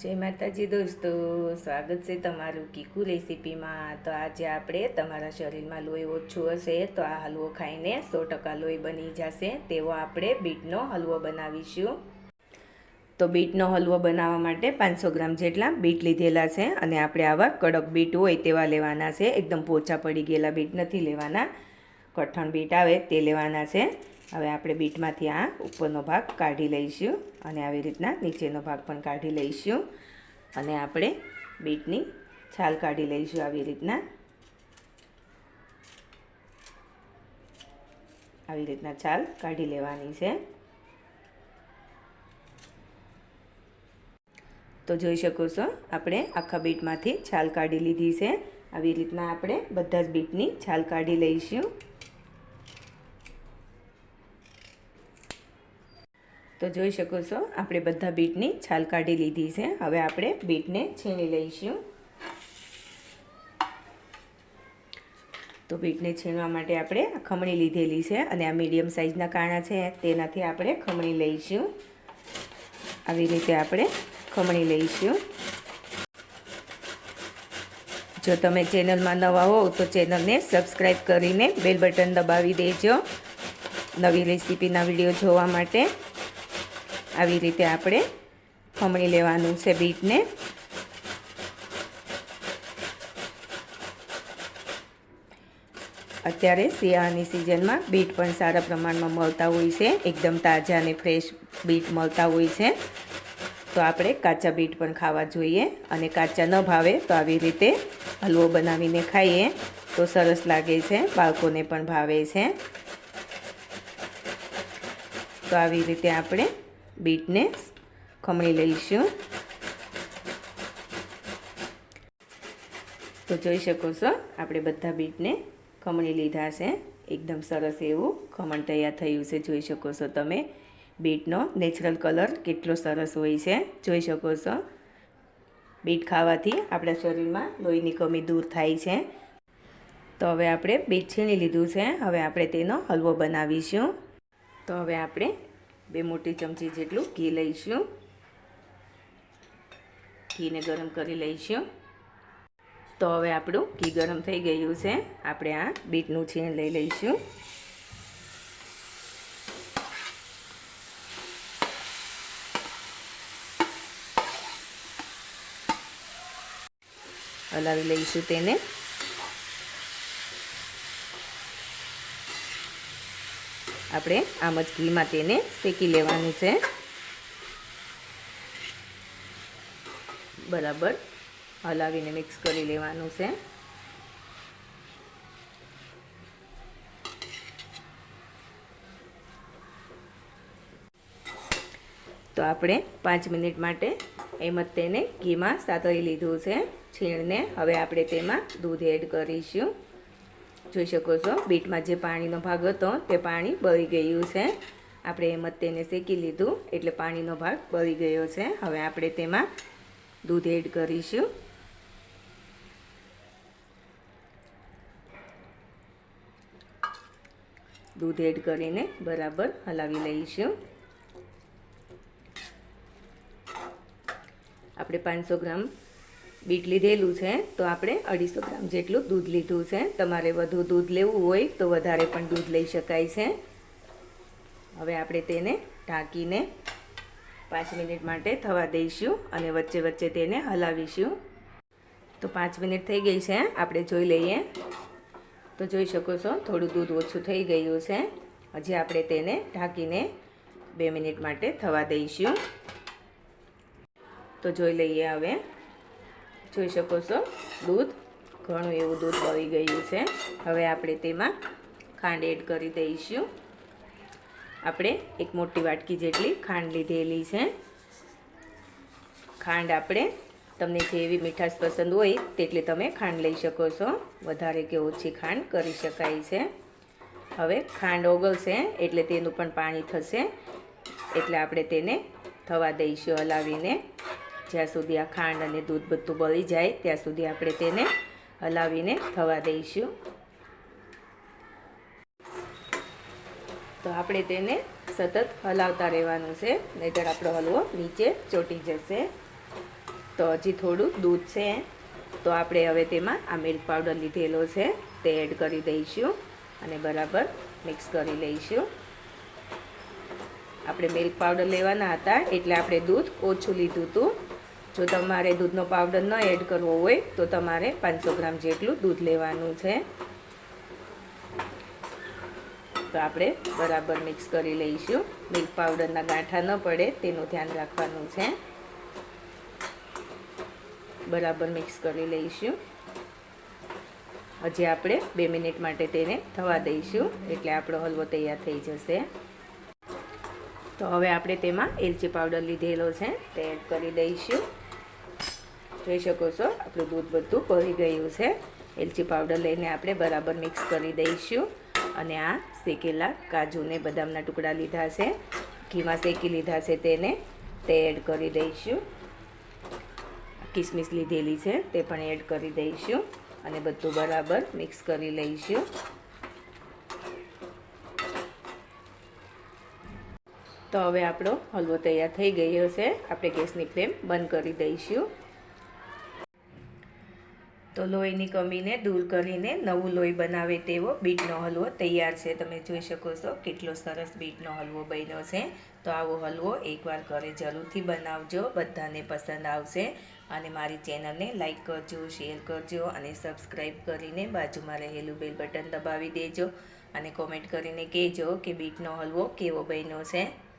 જય માતાજી દોસ્તો, સ્વાગત છે તમારું કીકુ રેસીપીમાં. તો આજે આપણે તમારા શરીરમાં લોહી ઓછું હશે તો આ હલવો ખાઈને સો ટકા લોહી બની જશે. તેવો આપણે બીટનો હલવો બનાવીશું. તો બીટનો હલવો બનાવવા માટે પાંચસો ગ્રામ જેટલા બીટ લીધેલા છે અને આપણે આવા કડક બીટ હોય તેવા લેવાના છે. એકદમ પોચા પડી ગયેલા બીટ નથી લેવાના. કઠણ બીટ આવે તે લેવાના છે. હવે આપણે બીટમાંથી આ ઉપરનો ભાગ કાઢી લઈશું અને આવી રીતના નીચેનો ભાગ પણ કાઢી લઈશું. અને આપણે બીટની છાલ કાઢી લઈશું આવી રીતના. આવી રીતના છાલ કાઢી લેવાની છે. તો જોઈ શકો છો, આપણે આખા બીટમાંથી છાલ કાઢી લીધી છે. આવી રીતના આપણે બધા જ બીટની છાલ કાઢી લઈશું. તો જોઈ શકો છો, આપણે બધા બીટની છાલ કાઢી લીધી છે. હવે આપણે બીટને છીણી લઈશું. તો બીટને છીણવા માટે આપણે ખમણી લીધેલી છે અને આ મીડિયમ સાઇઝના કાણા છે, તેનાથી આપણે ખમણી લઈશું. આવી રીતે આપણે ખમણી લઈશું. જો તમે ચેનલમાં નવા હોવ તો ચેનલને સબસ્ક્રાઈબ કરીને બેલ બટન દબાવી દેજો. નવી રેસીપીના વીડિયો જોવા માટે આવી રીતે આપણે ખમણી લેવાનું છે બીટને. અત્યારે શિયાળાની સિઝનમાં બીટ પણ સારા પ્રમાણમાં મળતા હોય છે. એકદમ તાજા અને ફ્રેશ બીટ મળતા હોય છે. તો આપણે કાચા બીટ પણ ખાવા જોઈએ અને કાચા ન ભાવે તો આવી રીતે હલવો બનાવીને ખાઈએ તો સરસ લાગે છે, બાળકોને પણ ભાવે છે. તો આવી રીતે આપણે બીટને ખમણી લઈશું. તો જોઈ શકો છો, આપણે બધા બીટને ખમણી લીધા છે. એકદમ સરસ એવું ખમણ તૈયાર થયું છે, જોઈ શકો છો તમે. બીટનો નેચરલ કલર કેટલો સરસ હોય છે, જોઈ શકો છો. બીટ ખાવાથી આપણા શરીરમાં લોહીની કમી દૂર થાય છે. તો હવે આપણે બીટ છીણી લીધું છે, હવે આપણે તેનો હલવો બનાવીશું. તો હવે આપણે બે મોટી ચમચી જેટલું ઘી લઈશું. ઘીને ગરમ કરી લઈશું. તો હવે આપણું ઘી ગરમ થઈ ગયું છે. આપણે આ બીટનું છીણ લઈ લઈશું. હલાવી લઈશું તેને. આપણે આમ જ ઘીમાં તેને શેકી લેવાનું છે. બરાબર. હલાવીને મિક્સ કરી લેવાનું છે. તો આપણે પાંચ મિનિટ માટે એમ જ તેને ઘીમાં સાતળી લીધું છે. છીણને હવે આપણે તેમાં દૂધ એડ કરીશું. જોઈ શકો છો. બીટમાં જે પાણીનો ભાગ હતો તે પાણી બળી ગયું છે. આપણે એમ જ તેને શેકી લીધું એટલે પાણીનો ભાગ બળી ગયો છે. હવે આપણે તેમાં દૂધ એડ કરીશું. દૂધ એડ કરીને બરાબર હલાવી લઈશું. આપણે પાંચસો ગ્રામ બીટ લીધેલું છે, તો આપણે અઢીસો ગ્રામ જેટલું દૂધ લીધું છે. તમારે વધુ દૂધ લેવું હોય તો વધારે પણ દૂધ લઈ શકાય છે. હવે આપણે તેને ઢાંકીને પાંચ મિનિટ માટે થવા દઈશું અને વચ્ચે વચ્ચે તેને હલાવીશું. તો પાંચ મિનિટ થઈ ગઈ છે, આપણે જોઈ લઈએ. તો જોઈ શકો છો, થોડું દૂધ ઓછું થઈ ગયું છે. હજી આપણે તેને ઢાંકીને બે મિનિટ માટે થવા દઈશું. તો જોઈ લઈએ હવે. જોઈ શકો છો. દૂધ, ઘણું એવું દૂધ બળી ગયું છે. હવે આપણે તેમાં ખાંડ એડ કરી દઈશું. આપણે એક મોટી વાટકી જેટલી ખાંડ લીધેલી છે. ખાંડ આપણે તમને જેવી મીઠાશ પસંદ હોય તેટલી તમે ખાંડ લઈ શકો છો. વધારે કે ઓછી ખાંડ કરી શકાય છે. હવે ખાંડ ઓગળશે એટલે તેનું પણ પાણી થશે. એટલે આપણે તેને થવા દઈશું હલાવીને. જ્યાં સુધી આ ખાંડ અને દૂધ બધું બળી જાય, ત્યાં સુધી આપણે તેને હલાવીને થવા દઈશું. તો આપણે તેને સતત હલાવતા રહેવાનું છે, નહીતર આપણો હલવો નીચે ચોટી જશે. તો હજી થોડું દૂધ છે, તો આપણે હવે તેમાં આ મિલ્ક પાવડર લીધેલો છે, તે એડ કરી દઈશું અને બરાબર મિક્સ કરી લઈશું. આપણે મિલ્ક પાવડર લેવાના હતા, એટલે આપણે દૂધ ઓછું લીધું હતું. જો તમારે દૂધનો પાવડર ન એડ કરવો હોય, તો તમારે પાંચસો ગ્રામ જેટલું દૂધ લેવાનું છે. તો આપણે બરાબર મિક્સ કરી લઈશું. મિલ્ક પાવડરના ગાંઠા ન પડે, તેનું ધ્યાન રાખવાનું છે. બરાબર મિક્સ કરી લઈશું. હજી આપણે બે મિનિટ માટે તેને થવા દઈશું, એટલે આપણો હલવો તૈયાર થઈ જશે. તો હવે આપણે તેમાં એલચી પાવડર લીધેલો છે, તે એડ કરી દઈશું. જોઈ શકો છો. આપણું દૂધ બધું ભળી ગયું છે. એલચી પાવડર લઈને આપણે બરાબર મિક્સ કરી દઈશું. અને આ શેકેલા કાજુને બદામના ટુકડા લીધા છે. ઘીમાં શેકી લીધા છે તેને. તે એડ કરી દઈશું. કિસમિસ લીધેલી છે, તે પણ એડ કરી દઈશું. અને બધું બરાબર મિક્સ કરી લઈશું. તો હવે આપણો હલવો તૈયાર થઈ ગયો છે. આપણે ગેસની ફ્લેમ બંધ કરી દઈશું. તો લોહીની કમીને દૂર કરીને નવું લોહી બનાવે તેવો બીટનો હલવો તૈયાર છે. તમે જોઈ શકો છો કેટલો સરસ બીટનો હલવો બન્યો છે. તો આવો હલવો એકવાર ઘરે જરૂરથી બનાવજો, બધાને પસંદ આવશે. અને મારી ચેનલને લાઇક કરજો, શેર કરજો અને સબસ્ક્રાઈબ કરીને બાજુમાં રહેલું બેલ બટન દબાવી દેજો. અને કોમેન્ટ કરીને કહેજો કે બીટનો હલવો કેવો બન્યો છે.